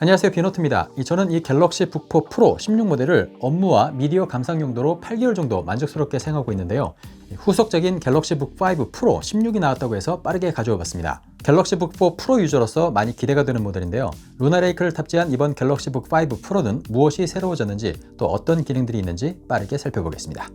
안녕하세요 비노트입니다. 이 저는 이 갤럭시 북4 프로 16 모델을 업무와 미디어 감상 용도로 8개월 정도 만족스럽게 사용하고 있는데요. 후속적인 갤럭시 북5 프로 16이 나왔다고 해서 빠르게 가져와 봤습니다. 갤럭시 북4 프로 유저로서 많이 기대가 되는 모델인데요. 루나레이크를 탑재한 이번 갤럭시 북5 프로는 무엇이 새로워졌는지 또 어떤 기능들이 있는지 빠르게 살펴보겠습니다.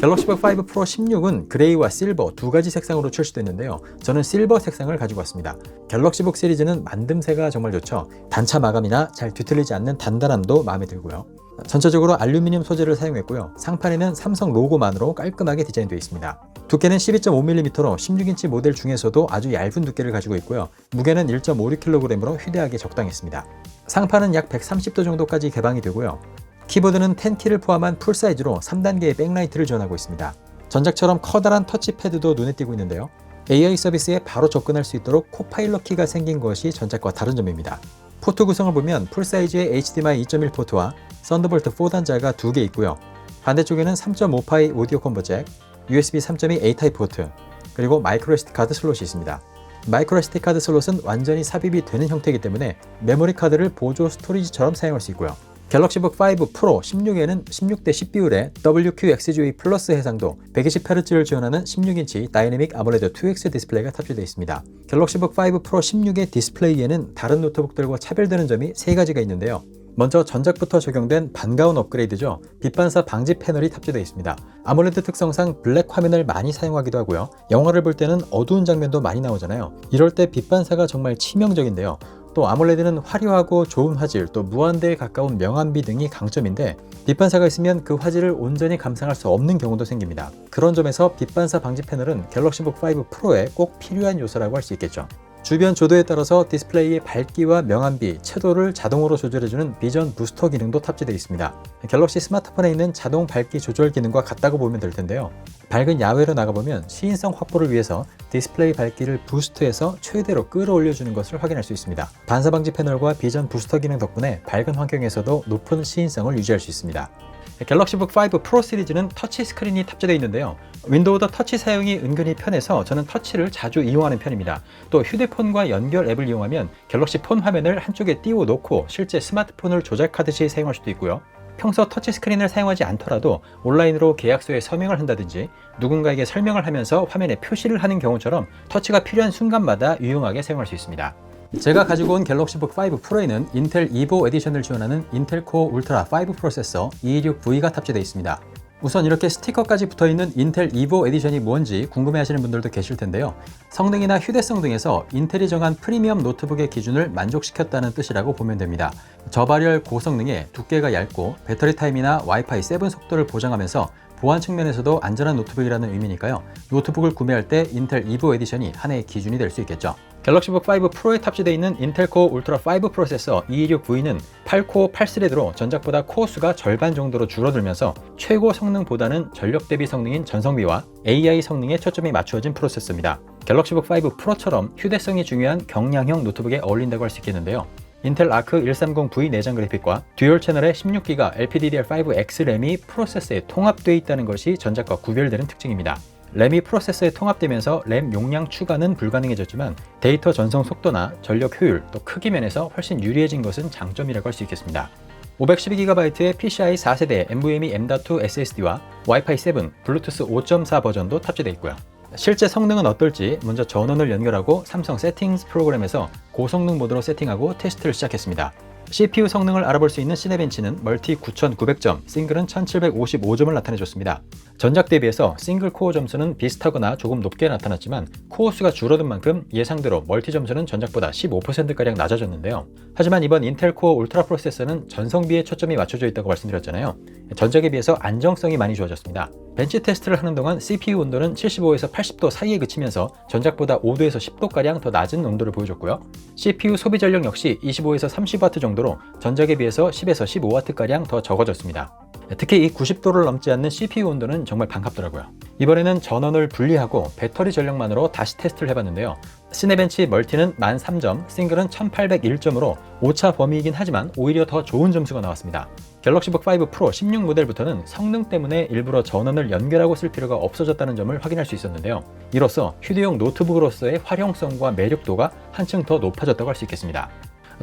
갤럭시 북5 프로 16은 그레이와 실버 두 가지 색상으로 출시됐는데요. 저는 실버 색상을 가지고 왔습니다. 갤럭시 북 시리즈는 만듦새가 정말 좋죠. 단차 마감이나 잘 뒤틀리지 않는 단단함도 마음에 들고요. 전체적으로 알루미늄 소재를 사용했고요. 상판에는 삼성 로고만으로 깔끔하게 디자인되어 있습니다. 두께는 12.5mm로 16인치 모델 중에서도 아주 얇은 두께를 가지고 있고요. 무게는 1.56kg으로 휴대하기 적당했습니다. 상판은 약 130도 정도까지 개방이 되고요. 키보드는 10키를 포함한 풀사이즈로 3단계의 백라이트를 지원하고 있습니다. 전작처럼 커다란 터치패드도 눈에 띄고 있는데요. AI 서비스에 바로 접근할 수 있도록 코파일럿 키가 생긴 것이 전작과 다른 점입니다. 포트 구성을 보면 풀사이즈의 HDMI 2.1 포트와 썬더볼트 4단자가 두 개 있고요. 반대쪽에는 3.5파이 오디오 콤보 잭, USB 3.2 A 타입 포트, 그리고 마이크로 SD 카드 슬롯이 있습니다. 마이크로 SD 카드 슬롯은 완전히 삽입이 되는 형태이기 때문에 메모리 카드를 보조 스토리지처럼 사용할 수 있고요. 갤럭시북 5 프로 16에는 16대 10 비율의 WQXGA 플러스 해상도 120Hz를 지원하는 16인치 다이내믹 아몰레드 2X 디스플레이가 탑재되어 있습니다. 갤럭시북 5 프로 16의 디스플레이에는 다른 노트북들과 차별되는 점이 세 가지가 있는데요. 먼저 전작부터 적용된 반가운 업그레이드죠. 빛 반사 방지 패널이 탑재되어 있습니다. 아몰레드 특성상 블랙 화면을 많이 사용하기도 하고요. 영화를 볼 때는 어두운 장면도 많이 나오잖아요. 이럴 때 빛 반사가 정말 치명적인데요. 또 아몰레드는 화려하고 좋은 화질, 또 무한대에 가까운 명암비 등이 강점인데 빛반사가 있으면 그 화질을 온전히 감상할 수 없는 경우도 생깁니다. 그런 점에서 빛반사 방지 패널은 갤럭시북 5 프로에 꼭 필요한 요소라고 할 수 있겠죠. 주변 조도에 따라서 디스플레이의 밝기와 명암비, 채도를 자동으로 조절해주는 비전 부스터 기능도 탑재되어 있습니다. 갤럭시 스마트폰에 있는 자동 밝기 조절 기능과 같다고 보면 될 텐데요. 밝은 야외로 나가보면 시인성 확보를 위해서 디스플레이 밝기를 부스트해서 최대로 끌어올려주는 것을 확인할 수 있습니다. 반사 방지 패널과 비전 부스터 기능 덕분에 밝은 환경에서도 높은 시인성을 유지할 수 있습니다. 갤럭시북 5 프로 시리즈는 터치 스크린이 탑재되어 있는데요. 윈도우 더 터치 사용이 은근히 편해서 저는 터치를 자주 이용하는 편입니다. 또 휴대폰과 연결 앱을 이용하면 갤럭시 폰 화면을 한쪽에 띄워 놓고 실제 스마트폰을 조작하듯이 사용할 수도 있고요. 평소 터치 스크린을 사용하지 않더라도 온라인으로 계약서에 서명을 한다든지 누군가에게 설명을 하면서 화면에 표시를 하는 경우처럼 터치가 필요한 순간마다 유용하게 사용할 수 있습니다. 제가 가지고 온 갤럭시북 5 프로에는 인텔 이보 에디션을 지원하는 인텔 코어 울트라 5 프로세서 226V가 탑재되어 있습니다. 우선 이렇게 스티커까지 붙어있는 인텔 이보 에디션이 뭔지 궁금해하시는 분들도 계실 텐데요. 성능이나 휴대성 등에서 인텔이 정한 프리미엄 노트북의 기준을 만족시켰다는 뜻이라고 보면 됩니다. 저발열 고성능에 두께가 얇고 배터리 타임이나 와이파이 7 속도를 보장하면서 보안 측면에서도 안전한 노트북이라는 의미니까요. 노트북을 구매할 때 인텔 이보 에디션이 하나의 기준이 될 수 있겠죠. 갤럭시북 5 프로에 탑재되어 있는 인텔 코어 울트라 5 프로세서 226V는 8코어 8스레드로 전작보다 코어 수가 절반 정도로 줄어들면서 최고 성능보다는 전력 대비 성능인 전성비와 AI 성능에 초점이 맞추어진 프로세서입니다. 갤럭시북 5 프로처럼 휴대성이 중요한 경량형 노트북에 어울린다고 할 수 있겠는데요. 인텔 아크 130V 내장 그래픽과 듀얼 채널의 16기가 LPDDR5X 램이 프로세서에 통합되어 있다는 것이 전작과 구별되는 특징입니다. 램이 프로세서에 통합되면서 램 용량 추가는 불가능해졌지만 데이터 전송 속도나 전력 효율 또 크기 면에서 훨씬 유리해진 것은 장점이라고 할 수 있겠습니다. 512GB의 PCI 4세대 NVMe M.2 SSD와 와이파이 7, 블루투스 5.4 버전도 탑재되어 있고요. 실제 성능은 어떨지 먼저 전원을 연결하고 삼성 세팅스 프로그램에서 고성능 모드로 세팅하고 테스트를 시작했습니다. CPU 성능을 알아볼 수 있는 시네벤치는 멀티 9900점, 싱글은 1755점을 나타내줬습니다. 전작 대비해서 싱글 코어 점수는 비슷하거나 조금 높게 나타났지만 코어 수가 줄어든 만큼 예상대로 멀티 점수는 전작보다 15%가량 낮아졌는데요. 하지만 이번 인텔 코어 울트라 프로세서는 전성비에 초점이 맞춰져 있다고 말씀드렸잖아요. 전작에 비해서 안정성이 많이 좋아졌습니다. 벤치 테스트를 하는 동안 CPU 온도는 75에서 80도 사이에 그치면서 전작보다 5도에서 10도가량 더 낮은 온도를 보여줬고요. CPU 소비 전력 역시 25에서 30W 정도 로 전작에 비해서 10에서 15W가량 더 적어졌습니다. 특히 이 90도를 넘지 않는 CPU 온도는 정말 반갑더라고요. 이번에는 전원을 분리하고 배터리 전력만으로 다시 테스트를 해봤는데요. 시네벤치 멀티는 1003점, 싱글은 1801점으로 오차 범위이긴 하지만 오히려 더 좋은 점수가 나왔습니다. 갤럭시북 5 프로 16 모델부터는 성능 때문에 일부러 전원을 연결하고 쓸 필요가 없어졌다는 점을 확인할 수 있었는데요. 이로써 휴대용 노트북으로서의 활용성과 매력도가 한층 더 높아졌다고 할 수 있겠습니다.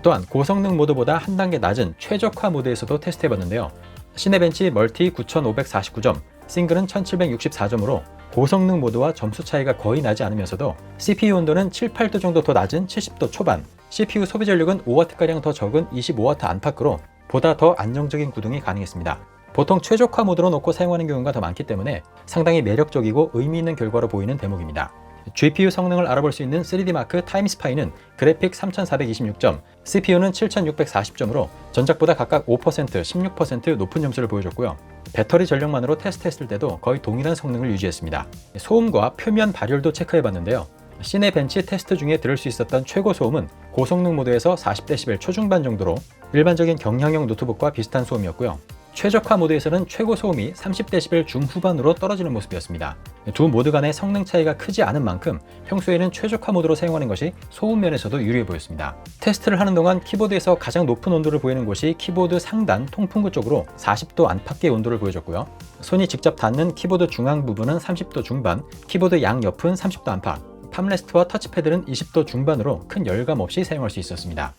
또한 고성능 모드보다 한 단계 낮은 최적화 모드에서도 테스트해봤는데요. 시네벤치 멀티 9549점, 싱글은 1764점으로 고성능 모드와 점수 차이가 거의 나지 않으면서도 CPU 온도는 7, 8도 정도 더 낮은 70도 초반, CPU 소비 전력은 5W가량 더 적은 25W 안팎으로 보다 더 안정적인 구동이 가능했습니다. 보통 최적화 모드로 놓고 사용하는 경우가 더 많기 때문에 상당히 매력적이고 의미 있는 결과로 보이는 대목입니다. GPU 성능을 알아볼 수 있는 3D마크 타임스파이는 그래픽 3426점, CPU는 7640점으로 전작보다 각각 5%, 16% 높은 점수를 보여줬고요. 배터리 전력만으로 테스트했을 때도 거의 동일한 성능을 유지했습니다. 소음과 표면 발열도 체크해봤는데요. 시내 벤치 테스트 중에 들을 수 있었던 최고 소음은 고성능 모드에서 40dB 초중반 정도로 일반적인 경량형 노트북과 비슷한 소음이었고요. 최적화 모드에서는 최고 소음이 30dB 중후반으로 떨어지는 모습이었습니다. 두 모드 간의 성능 차이가 크지 않은 만큼 평소에는 최적화 모드로 사용하는 것이 소음 면에서도 유리해 보였습니다. 테스트를 하는 동안 키보드에서 가장 높은 온도를 보이는 곳이 키보드 상단 통풍구 쪽으로 40도 안팎의 온도를 보여줬고요. 손이 직접 닿는 키보드 중앙 부분은 30도 중반, 키보드 양 옆은 30도 안팎, 팜레스트와 터치패드는 20도 중반으로 큰 열감 없이 사용할 수 있었습니다.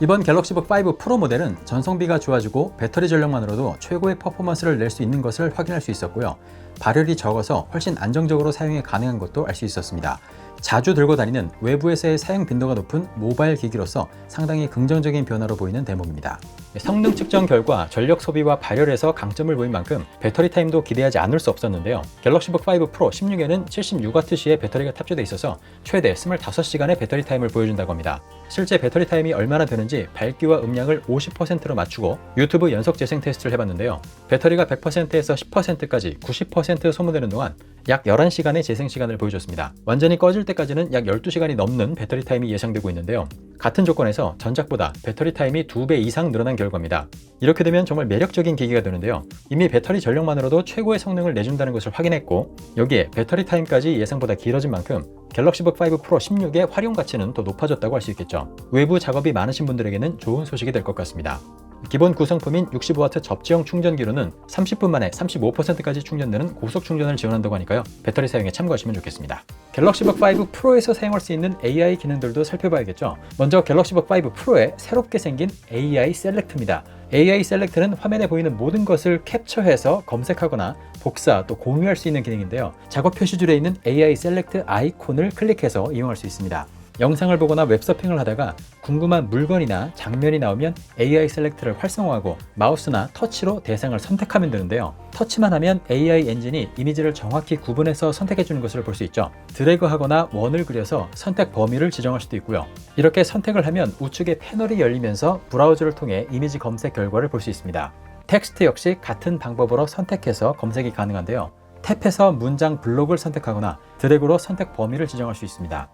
이번 갤럭시북 5 프로 모델은 전성비가 좋아지고 배터리 전력만으로도 최고의 퍼포먼스를 낼 수 있는 것을 확인할 수 있었고요. 발열이 적어서 훨씬 안정적으로 사용이 가능한 것도 알 수 있었습니다. 자주 들고 다니는 외부에서의 사용 빈도가 높은 모바일 기기로서 상당히 긍정적인 변화로 보이는 대목입니다. 성능 측정 결과 전력 소비와 발열에서 강점을 보인 만큼 배터리 타임도 기대하지 않을 수 없었는데요. 갤럭시북 5 프로 16에는 76W시의 배터리가 탑재되어 있어서 최대 25시간의 배터리 타임을 보여준다고 합니다. 실제 배터리 타임이 얼마나 되는지 밝기와 음량을 50%로 맞추고 유튜브 연속 재생 테스트를 해봤는데요. 배터리가 100%에서 10%까지 90% 소모되는 동안 약 11시간의 재생 시간을 보여줬습니다. 완전히 꺼질 때까지는 약 12시간이 넘는 배터리 타임이 예상되고 있는데요. 같은 조건에서 전작보다 배터리 타임이 2배 이상 늘어난 결과입니다. 이렇게 되면 정말 매력적인 기기가 되는데요. 이미 배터리 전력만으로도 최고의 성능을 내준다는 것을 확인했고 여기에 배터리 타임까지 예상보다 길어진 만큼 갤럭시북 5 프로 16의 활용 가치는 더 높아졌다고 할 수 있겠죠. 외부 작업이 많으신 분들에게는 좋은 소식이 될 것 같습니다. 기본 구성품인 65W 접지형 충전기로는 30분 만에 35%까지 충전되는 고속 충전을 지원한다고 하니까요. 배터리 사용에 참고하시면 좋겠습니다. 갤럭시북 5 프로에서 사용할 수 있는 AI 기능들도 살펴봐야겠죠. 먼저 갤럭시북 5 프로에 새롭게 생긴 AI 셀렉트입니다. AI 셀렉트는 화면에 보이는 모든 것을 캡처해서 검색하거나 복사 또 공유할 수 있는 기능인데요. 작업 표시줄에 있는 AI 셀렉트 아이콘을 클릭해서 이용할 수 있습니다. 영상을 보거나 웹서핑을 하다가 궁금한 물건이나 장면이 나오면 AI 셀렉트를 활성화하고 마우스나 터치로 대상을 선택하면 되는데요. 터치만 하면 AI 엔진이 이미지를 정확히 구분해서 선택해 주는 것을 볼 수 있죠. 드래그 하거나 원을 그려서 선택 범위를 지정할 수도 있고요. 이렇게 선택을 하면 우측에 패널이 열리면서 브라우저를 통해 이미지 검색 결과를 볼 수 있습니다. 텍스트 역시 같은 방법으로 선택해서 검색이 가능한데요. 탭해서 문장 블록을 선택하거나 드래그로 선택 범위를 지정할 수 있습니다.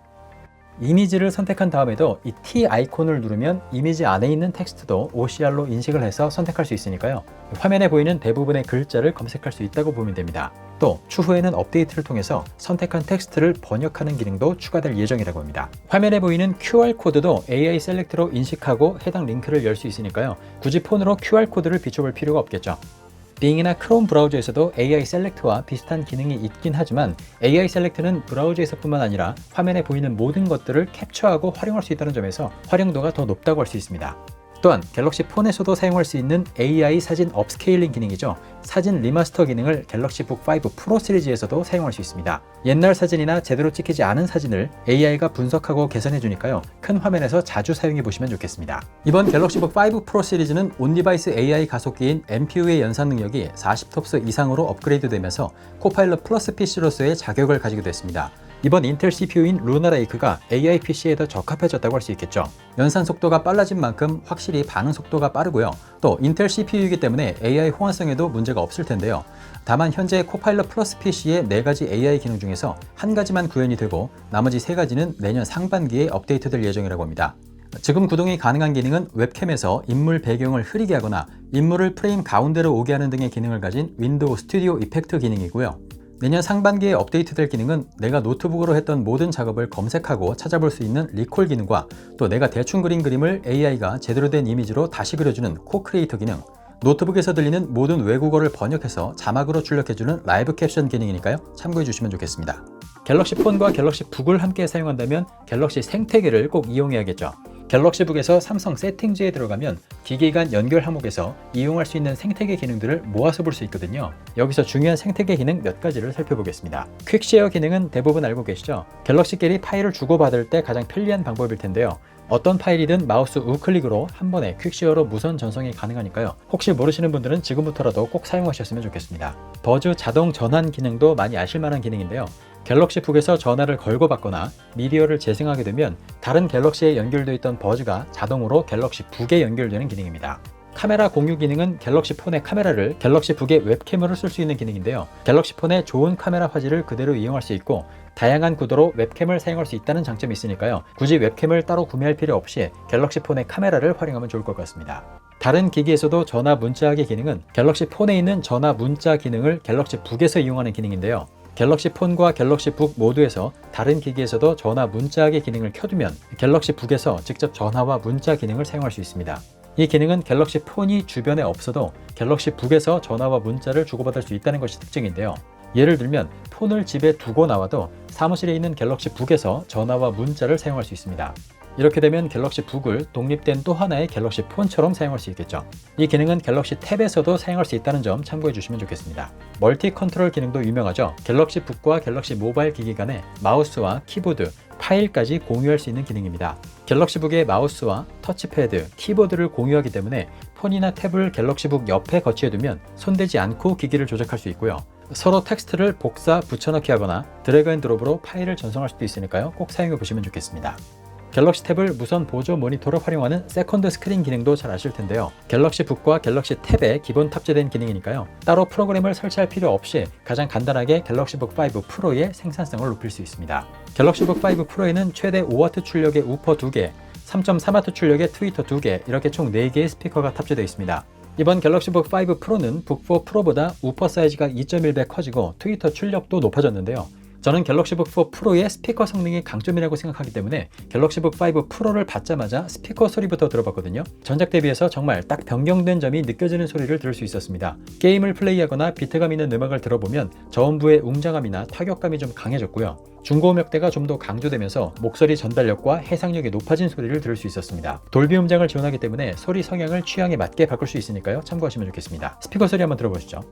이미지를 선택한 다음에도 이 T 아이콘을 누르면 이미지 안에 있는 텍스트도 OCR로 인식을 해서 선택할 수 있으니까요. 화면에 보이는 대부분의 글자를 검색할 수 있다고 보면 됩니다. 또 추후에는 업데이트를 통해서 선택한 텍스트를 번역하는 기능도 추가될 예정이라고 합니다. 화면에 보이는 QR코드도 AI 셀렉트로 인식하고 해당 링크를 열 수 있으니까요. 굳이 폰으로 QR코드를 비춰볼 필요가 없겠죠. 빙이나 크롬 브라우저에서도 AI 셀렉트와 비슷한 기능이 있긴 하지만 AI 셀렉트는 브라우저에서뿐만 아니라 화면에 보이는 모든 것들을 캡처하고 활용할 수 있다는 점에서 활용도가 더 높다고 할 수 있습니다. 또한 갤럭시 폰에서도 사용할 수 있는 AI 사진 업스케일링 기능이죠. 사진 리마스터 기능을 갤럭시 북 5 프로 시리즈에서도 사용할 수 있습니다. 옛날 사진이나 제대로 찍히지 않은 사진을 AI가 분석하고 개선해 주니까요. 큰 화면에서 자주 사용해 보시면 좋겠습니다. 이번 갤럭시 북 5 프로 시리즈는 온디바이스 AI 가속기인 MPU의 연산 능력이 40톱스 이상으로 업그레이드되면서 코파일럿 플러스 PC로서의 자격을 가지게 됐습니다. 이번 인텔 CPU인 루나레이크가 AI PC에 더 적합해졌다고 할 수 있겠죠. 연산 속도가 빨라진 만큼 확실히 반응 속도가 빠르고요. 또 인텔 CPU이기 때문에 AI 호환성에도 문제가 없을 텐데요. 다만 현재 코파일럿 플러스 PC의 4가지 AI 기능 중에서 한 가지만 구현이 되고 나머지 3가지는 내년 상반기에 업데이트될 예정이라고 합니다. 지금 구동이 가능한 기능은 웹캠에서 인물 배경을 흐리게 하거나 인물을 프레임 가운데로 오게 하는 등의 기능을 가진 윈도우 스튜디오 이펙트 기능이고요. 내년 상반기에 업데이트될 기능은 내가 노트북으로 했던 모든 작업을 검색하고 찾아볼 수 있는 리콜 기능과 또 내가 대충 그린 그림을 AI가 제대로 된 이미지로 다시 그려주는 코크리에이터 기능, 노트북에서 들리는 모든 외국어를 번역해서 자막으로 출력해주는 라이브 캡션 기능이니까요. 참고해 주시면 좋겠습니다. 갤럭시 폰과 갤럭시 북을 함께 사용한다면 갤럭시 생태계를 꼭 이용해야겠죠. 갤럭시북에서 삼성 세팅즈에 들어가면 기기 간 연결 항목에서 이용할 수 있는 생태계 기능들을 모아서 볼 수 있거든요. 여기서 중요한 생태계 기능 몇 가지를 살펴보겠습니다. 퀵쉐어 기능은 대부분 알고 계시죠? 갤럭시끼리 파일을 주고받을 때 가장 편리한 방법일 텐데요. 어떤 파일이든 마우스 우클릭으로 한 번에 퀵쉐어로 무선 전송이 가능하니까요. 혹시 모르시는 분들은 지금부터라도 꼭 사용하셨으면 좋겠습니다. 버즈 자동 전환 기능도 많이 아실 만한 기능인데요. 갤럭시 북에서 전화를 걸고 받거나 미디어를 재생하게 되면 다른 갤럭시에 연결되어 있던 버즈가 자동으로 갤럭시 북에 연결되는 기능입니다. 카메라 공유 기능은 갤럭시 폰의 카메라를 갤럭시 북의 웹캠으로 쓸 수 있는 기능인데요. 갤럭시 폰의 좋은 카메라 화질을 그대로 이용할 수 있고 다양한 구도로 웹캠을 사용할 수 있다는 장점이 있으니까요. 굳이 웹캠을 따로 구매할 필요 없이 갤럭시 폰의 카메라를 활용하면 좋을 것 같습니다. 다른 기기에서도 전화 문자하기 기능은 갤럭시 폰에 있는 전화 문자 기능을 갤럭시 북에서 이용하는 기능인데요. 갤럭시 폰과 갤럭시 북 모두에서 다른 기기에서도 전화 문자하기 기능을 켜두면 갤럭시 북에서 직접 전화와 문자 기능을 사용할 수 있습니다. 이 기능은 갤럭시 폰이 주변에 없어도 갤럭시 북에서 전화와 문자를 주고받을 수 있다는 것이 특징인데요. 예를 들면 폰을 집에 두고 나와도 사무실에 있는 갤럭시 북에서 전화와 문자를 사용할 수 있습니다. 이렇게 되면 갤럭시 북을 독립된 또 하나의 갤럭시 폰처럼 사용할 수 있겠죠. 이 기능은 갤럭시 탭에서도 사용할 수 있다는 점 참고해 주시면 좋겠습니다. 멀티 컨트롤 기능도 유명하죠. 갤럭시 북과 갤럭시 모바일 기기 간에 마우스와 키보드, 파일까지 공유할 수 있는 기능입니다. 갤럭시북의 마우스와 터치패드, 키보드를 공유하기 때문에 폰이나 탭을 갤럭시북 옆에 거치해 두면 손대지 않고 기기를 조작할 수 있고요. 서로 텍스트를 복사, 붙여넣기 하거나 드래그 앤 드롭으로 파일을 전송할 수도 있으니까요. 꼭 사용해 보시면 좋겠습니다. 갤럭시 탭을 무선 보조 모니터로 활용하는 세컨드 스크린 기능도 잘 아실 텐데요. 갤럭시 북과 갤럭시 탭에 기본 탑재된 기능이니까요. 따로 프로그램을 설치할 필요 없이 가장 간단하게 갤럭시 북 5 프로의 생산성을 높일 수 있습니다. 갤럭시 북 5 프로에는 최대 5W 출력의 우퍼 2개, 3.3W 출력의 트위터 2개, 이렇게 총 4개의 스피커가 탑재되어 있습니다. 이번 갤럭시 북 5 프로는 북4 프로보다 우퍼 사이즈가 2.1배 커지고 트위터 출력도 높아졌는데요. 저는 갤럭시북 4 프로의 스피커 성능이 강점이라고 생각하기 때문에 갤럭시북 5 프로를 받자마자 스피커 소리부터 들어봤거든요. 전작 대비해서 정말 딱 변경된 점이 느껴지는 소리를 들을 수 있었습니다. 게임을 플레이하거나 비트감 있는 음악을 들어보면 저음부의 웅장함이나 타격감이 좀 강해졌고요. 중고음역대가 좀 더 강조되면서 목소리 전달력과 해상력이 높아진 소리를 들을 수 있었습니다. 돌비 음장을 지원하기 때문에 소리 성향을 취향에 맞게 바꿀 수 있으니까요. 참고하시면 좋겠습니다. 스피커 소리 한번 들어보시죠.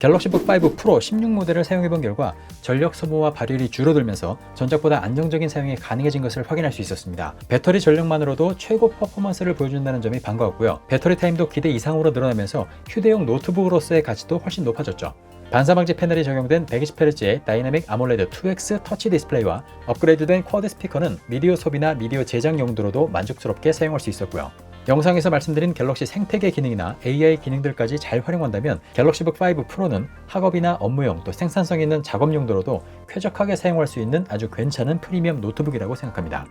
갤럭시북 5 프로 16 모델을 사용해본 결과 전력 소모와 발열이 줄어들면서 전작보다 안정적인 사용이 가능해진 것을 확인할 수 있었습니다. 배터리 전력만으로도 최고 퍼포먼스를 보여준다는 점이 반가웠고요. 배터리 타임도 기대 이상으로 늘어나면서 휴대용 노트북으로서의 가치도 훨씬 높아졌죠. 반사방지 패널이 적용된 120Hz의 다이나믹 아몰레드 2X 터치 디스플레이와 업그레이드된 쿼드 스피커는 미디어 소비나 미디어 제작 용도로도 만족스럽게 사용할 수 있었고요. 영상에서 말씀드린 갤럭시 생태계 기능이나 AI 기능들까지 잘 활용한다면 갤럭시북 5 프로는 학업이나 업무용 또 생산성 있는 작업 용도로도 쾌적하게 사용할 수 있는 아주 괜찮은 프리미엄 노트북이라고 생각합니다.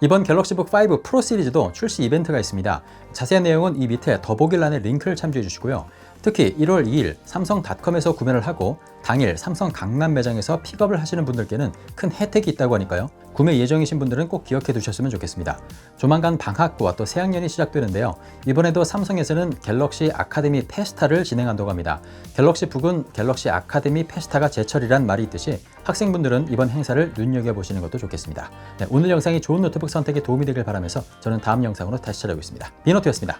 이번 갤럭시북 5 프로 시리즈도 출시 이벤트가 있습니다. 자세한 내용은 이 밑에 더보기란의 링크를 참조해 주시고요. 특히 1월 2일 삼성닷컴에서 구매를 하고 당일 삼성 강남 매장에서 픽업을 하시는 분들께는 큰 혜택이 있다고 하니까요. 구매 예정이신 분들은 꼭 기억해 두셨으면 좋겠습니다. 조만간 방학부와 또 새학년이 시작되는데요. 이번에도 삼성에서는 갤럭시 아카데미 페스타를 진행한다고 합니다. 갤럭시 북은 갤럭시 아카데미 페스타가 제철이란 말이 있듯이 학생분들은 이번 행사를 눈여겨보시는 것도 좋겠습니다. 네, 오늘 영상이 좋은 노트북 선택에 도움이 되길 바라면서 저는 다음 영상으로 다시 찾아오겠습니다. 비노트였습니다.